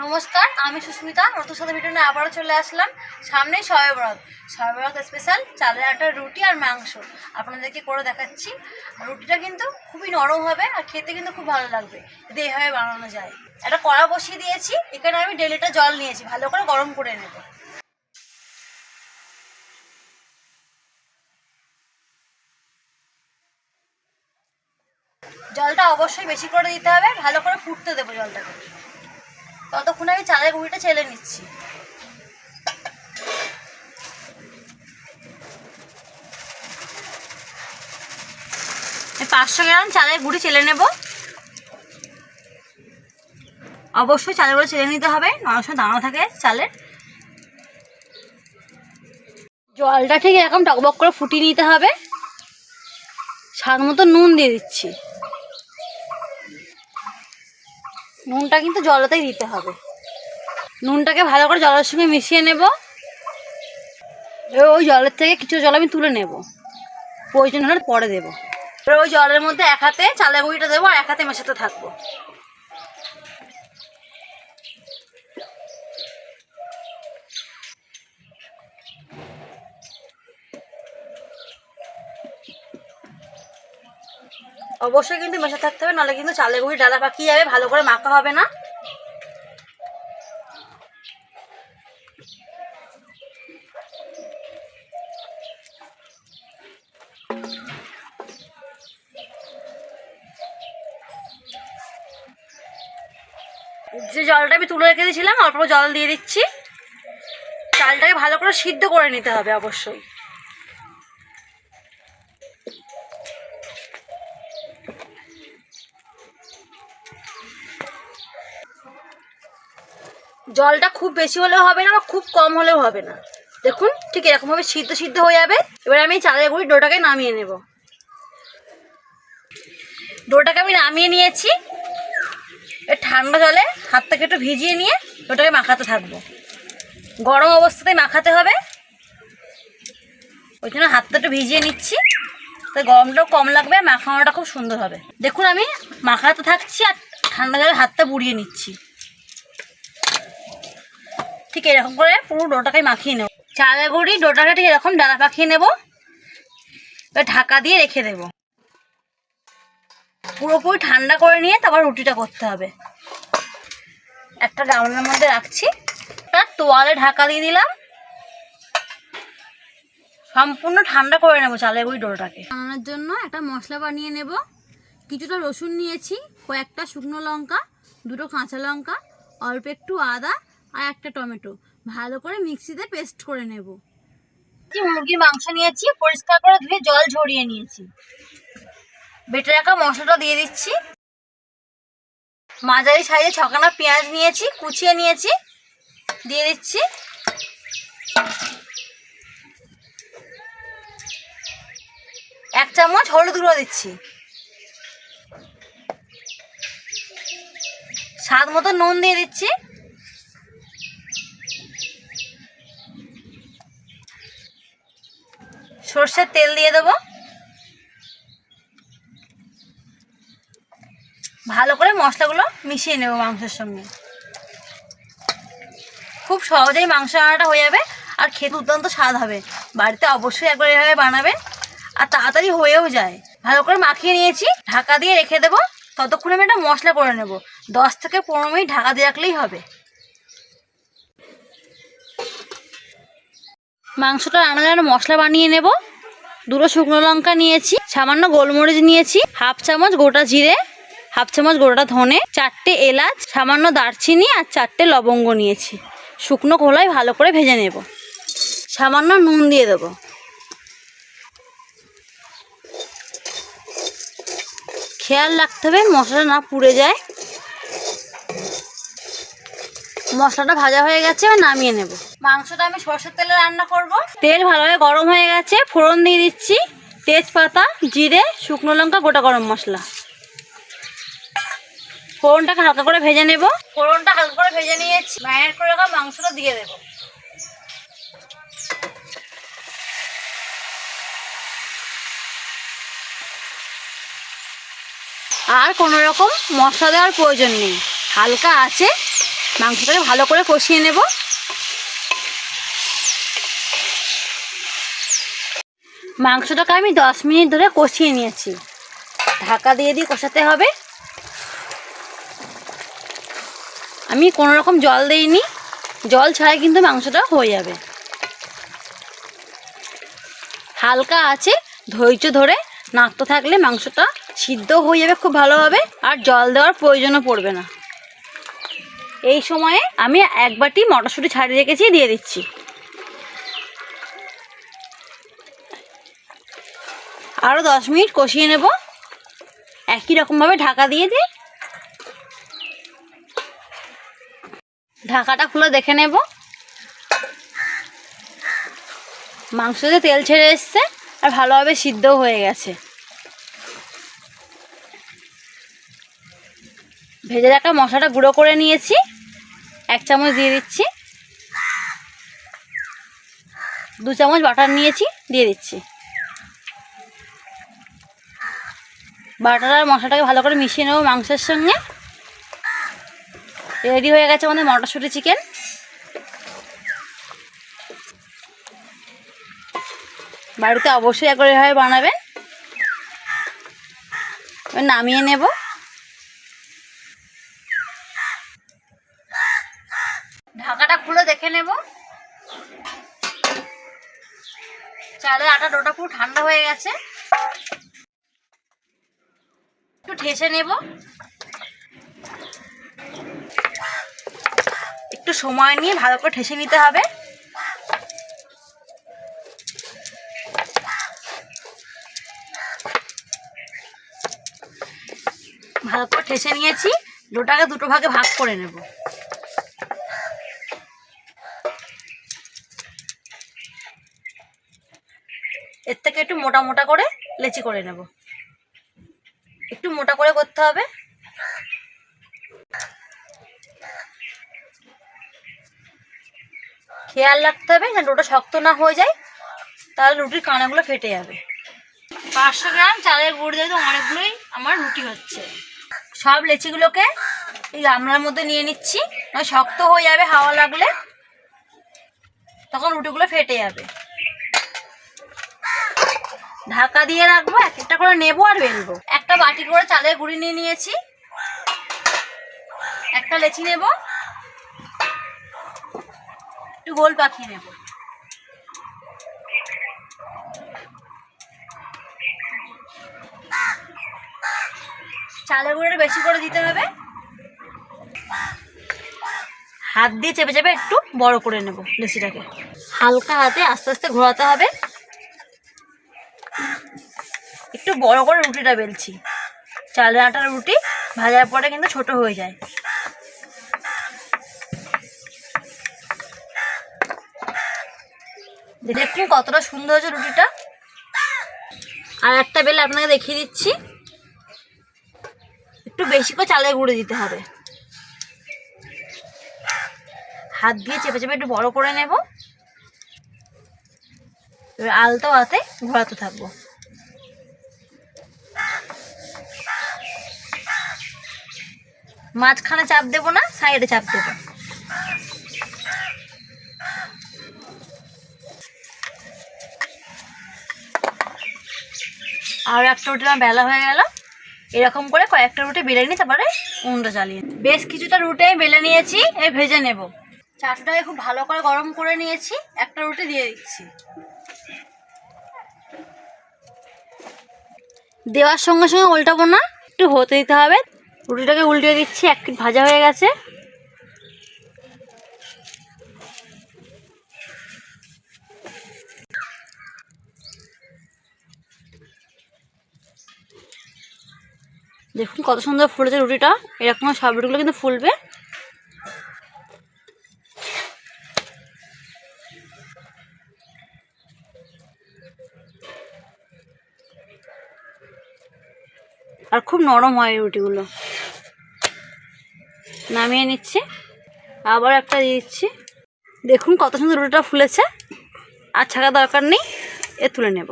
নমস্কার, আমি সুস্মিতা, নতুন সাথে ভিডিও নিয়ে আবারও চলে আসলাম। সামনেই শবে বরাত। স্পেশাল চালের আটার রুটি আর মাংস। আপনাদেরকে করে দেখাচ্ছি। রুটিটা কিন্তু খুবই নরম হবে আর খেতে কিন্তু খুব ভালো লাগবে। যদি এইভাবে বানানো যায়। একটা কড়া বসিয়ে দিয়েছি, এখানে আমি ডেলিটা জল নিয়েছি। ভালো করে গরম করে নেব। জলটা অবশ্যই বেশি করে দিতে হবে। ভালো করে ফুটতে দেবো জলটাকে। ততক্ষণ আমি চালের গুঁড়িটা ছেলে নিচ্ছি। পাঁচশো গ্রাম চালের গুঁড়ি চেলে নেব। অবশ্যই চালের গুঁড়ো চেলে নিতে হবে নয় দানা থাকে চালের। জলটা ঠিক এরকম টকবক করে ফুটিয়ে নিতে হবে। স্বাদ মতো নুন দিয়ে দিচ্ছি। নুনটা কিন্তু জলতেই দিতে হবে। নুনটাকে ভালো করে জলের সঙ্গে মিশিয়ে নেব। এবার ওই জলের থেকে কিছু জল আমি তুলে নেব। প্রয়োজন হলে পরে দেবো। এবার ওই জলের মধ্যে এক হাতে চালের গুঁড়িটা দেবো আর এক হাতে মেশাতে থাকব। অবশ্যই কিন্তু মেশা থাকতে হবে, নাহলে কিন্তু চালের গুঁড়ি ডালা পাকিয়ে যাবে, ভালো করে মাখা হবে না। যে জলটা আমি তুলে রেখে দিয়েছিলাম, অল্প জল দিয়ে দিচ্ছি। চালটাকে ভালো করে সিদ্ধ করে নিতে হবে অবশ্যই। জলটা খুব বেশি হলেও হবে না বা খুব কম হলেও হবে না। দেখুন, ঠিক এরকমভাবে সিদ্ধ সিদ্ধ হয়ে যাবে। এবার আমি চালের গুঁড়ি ডোটাকে নামিয়ে নেব। ডোটাকে আমি নামিয়ে নিয়েছি। এ ঠান্ডা জলে হাতটাকে একটু ভিজিয়ে নিয়ে ডোটাকে মাখাতে থাকব। গরম অবস্থাতেই মাখাতে হবে। ওই জন্য হাতটা একটু ভিজিয়ে নিচ্ছি। তাই গরমটাও কম লাগবে, মাখানোটা খুব সুন্দর হবে। দেখুন আমি মাখাতে থাকছি আর ঠান্ডা জলে হাতটা বুড়িয়ে নিচ্ছি। ঠিক এরকম করে পুরো ডোটাকে মাখিয়ে নেব। চালের গুঁড়ি ডোটাকে ঠিক এরকম ডালা পাখিয়ে নেব। এবার ঢাকা দিয়ে রেখে দেব। পুরোপুরি ঠান্ডা করে নিয়ে তারপর রুটিটা করতে হবে। একটা গামলার মধ্যে রাখছি। তার তোয়ালে ঢাকা দিয়ে দিলাম। সম্পূর্ণ ঠান্ডা করে নেব চালের গুঁড়ি ডোটাকে। বানানোর জন্য একটা মশলা বানিয়ে নেব। কিছুটা রসুন নিয়েছি, কয়েকটা শুকনো লঙ্কা, দুটো কাঁচা লঙ্কা, অল্প একটু আদা আর একটা টমেটো। ভালো করে মিক্সিতে পেস্ট করে নেব। মুরগির মাংস নিয়েছি, পরিষ্কার করে ধুয়ে জল ঝরিয়ে নিয়েছি। বেটে রাখা মশলাটা দিয়ে দিচ্ছি। মাঝারি সাইজে ছকানা পেঁয়াজ নিয়েছি, কুচিয়ে নিয়েছি, দিয়ে দিচ্ছি। এক চামচ হলুদ গুঁড়ো দিচ্ছি। স্বাদ মতো নুন দিয়ে দিচ্ছি। সর্ষের তেল দিয়ে দেবো। ভালো করে মশলাগুলো মিশিয়ে নেব মাংসের সঙ্গে। খুব সহজেই মাংস রান্নাটা হয়ে যাবে আর খেতে অত্যন্ত স্বাদ হবে। বাড়িতে অবশ্যই একবার এভাবে বানাবেন আর তাড়াতাড়ি হয়েও যায়। ভালো করে মাখিয়ে নিয়েছি, ঢাকা দিয়ে রেখে দেবো। ততক্ষণে আমি একটা মশলা করে নেব। দশ থেকে পনেরো মিনিট ঢাকা দিয়ে রাখলেই হবে। মাংসটা রান্নার জন্য মশলা বানিয়ে নেব। দুটো শুকনো লঙ্কা নিয়েছি, সামান্য গোলমরিচ নিয়েছি, হাফ চামচ গোটা জিরে, হাফ চামচ গোটা ধনে, চারটে এলাচ, সামান্য দারচিনি আর চারটে লবঙ্গ নিয়েছি। শুকনো খোলায় ভালো করে ভেজে নেব। সামান্য নুন দিয়ে দেবো। খেয়াল রাখতে হবে মশলা না পুড়ে যায়। মশলাটা ভাজা হয়ে গেছে, এবার নামিয়ে নেব। মাংসটা আমি সরষের তেলে রান্না করব। তেল ভালোভাবে গরম হয়ে গেছে ফোড়ন দিয়ে দিচ্ছি তেজপাতা জিরে শুকনো লঙ্কা গোটা গরম মশলা। ফোড়নটাকে হালকা করে ভেজে নেব। ফোড়নটা হালকা করে ভেজে নিয়েছি। ম্যারিনেট করে রাখা মাংসটা দিয়ে দেবো। আর কোনো রকম মশলা দেওয়ার প্রয়োজন নেই। হালকা আছে। মাংসটাকে ভালো করে কষিয়ে নেব। মাংসটাকে আমি দশ মিনিট ধরে কষিয়ে নিয়েছি। ঢাকা দিয়ে দিয়ে কষাতে হবে। আমি কোনো রকম জল দিইনি। জল ছাড়াই কিন্তু মাংসটা হয়ে যাবে। হালকা আছে, ধৈর্য ধরে নাড়তে থাকলে মাংসটা সিদ্ধ হয়ে যাবে, খুব ভালোভাবে আর জল দেওয়ার প্রয়োজনও পড়বে না। এই সময়ে আমি এক বাটি মটরশুঁটি ছাড়িয়ে রেখেছি, দিয়ে দিচ্ছি। আরও দশ মিনিট কষিয়ে নেব। একই রকমভাবে ঢাকা দিয়ে দিই। ঢাকাটা খুলে দেখে নেব। মাংসতে তেল ছেড়ে এসছে আর ভালোভাবে সিদ্ধও হয়ে গেছে। ভেজে রাখা মশলাটা গুঁড়ো করে নিয়েছি। এক চামচ দিয়ে দিচ্ছি। দু চামচ বাটার নিয়েছি, দিয়ে দিচ্ছি। বাটার আর মশলাটাকে ভালো করে মিশিয়ে নেব মাংসের সঙ্গে। রেডি হয়ে গেছে আমাদের মটরশুঁটি চিকেন। বাড়িতে অবশ্যই একবার এভাবে বানাবেন। নামিয়ে নেব। ঢাকাটা খুলে দেখে নেব। চালের আটা ডোটা পুরো ঠান্ডা হয়ে গেছে একটু ঠেসে নেব। একটু সময় নিয়ে ভালো করে ঠেসে নিতে হবে। ভালো করে ঠেসে নিয়েছি। ডোটাকে দুটো ভাগে ভাগ করে নেব। এর থেকে একটু মোটা মোটা করে লেচি করে নেব। একটু মোটা করে করতে হবে। খেয়াল রাখতে হবে যেন ডোটা শক্ত না হয়ে যায়, তাহলে রুটির কানাগুলো ফেটে যাবে। পাঁচশো গ্রাম চালের গুঁড়ো দিয়ে তো অনেকগুলোই আমার রুটি হচ্ছে। সব লেচিগুলোকে এই গামলার মধ্যে নিয়ে নিচ্ছি নয় শক্ত হয়ে যাবে হাওয়া লাগলে, তখন রুটিগুলো ফেটে যাবে। ঢাকা দিয়ে রাখব, এক একটা করে নেব আর বেলবো। একটা বাটি করে চালের গুঁড়ি নিয়ে নিয়েছি। একটা লেচি নেব। একটু গোল পাখি নেব। চালের গুঁড়োটা বেশি করে দিতে হবে। হাত দিয়ে চেপে চেপে একটু বড় করে নেব লেচিটাকে। হালকা হাতে আস্তে আস্তে ঘোরাতে হবে একটু বড় করে রুটিটা বেলছি। চালের আটার রুটি ভাজার পরে কিন্তু ছোট হয়ে যায়। দেখুন কতটা সুন্দর হয়েছে রুটিটা। আর একটা বেলে আপনাকে দেখিয়ে দিচ্ছি। একটু বেশি করে চালের গুঁড়ো দিতে হবে। হাত দিয়ে চেপে চেপে একটু বড় করে নেব। আলতো হাতে ঘোরাতে থাকব। মাঝখানে চাপ দেবো না, সাইডে চাপ দেবো। আর একটা রুটি আমার বেলা হয়ে গেল। এরকম করে কয়েকটা রুটি বেলে নিই তারপরে উনুনটা চালিয়ে বেশ কিছুটা রুটি আমি বেলে নিয়েছি এই ভেজে নেব। চাটুটাকে খুব ভালো করে গরম করে নিয়েছি, একটা রুটি দিয়ে দিচ্ছি। দেওয়ার সঙ্গে সঙ্গে উল্টাবো না, একটু হতে দিতে হবে। রুটিটাকে উল্টে দিচ্ছি, এক ভাজা হয়ে গেছে। দেখুন কত সুন্দর ফুলেছে রুটিটা, এরকম সব রুটিগুলো কিন্তু ফুলবে। আর খুব নরম হয় রুটিগুলো। নামিয়ে নিচ্ছি। আবার একটা দিয়ে দিচ্ছি। দেখুন কত সুন্দর রুটিটা ফুলেছে। আর ছাকা দরকার নেই, এ তুলে নেব।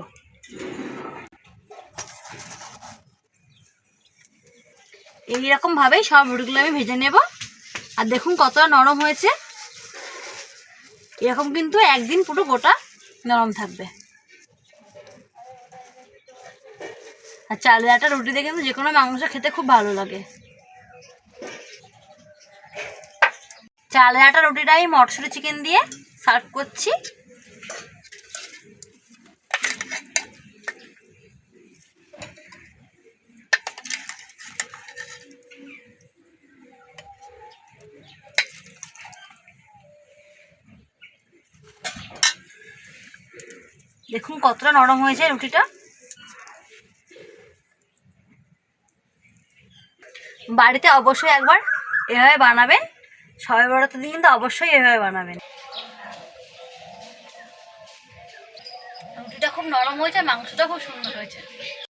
এইরকমভাবেই সব রুটিগুলো আমি ভেজে নেব। আর দেখুন কতটা নরম হয়েছে। এরকম কিন্তু একদিন পুরো গোটা নরম থাকবে। আর চালের রুটি দিয়ে কিন্তু যে কোনো মাংস খেতে খুব ভালো লাগে। চালের আটা রুটিটা আমি মটরশুঁটি চিকেন দিয়ে সার্ভ করছি। দেখুন কতটা নরম হয়েছে রুটিটা। বাড়িতে অবশ্যই একবার এভাবে বানাবেন। সবাই বেড়াতে দিন কিন্তু অবশ্যই এভাবে বানাবেন। রুটিটা খুব নরম হয়েছে, মাংসটা খুব সুন্দর হয়েছে।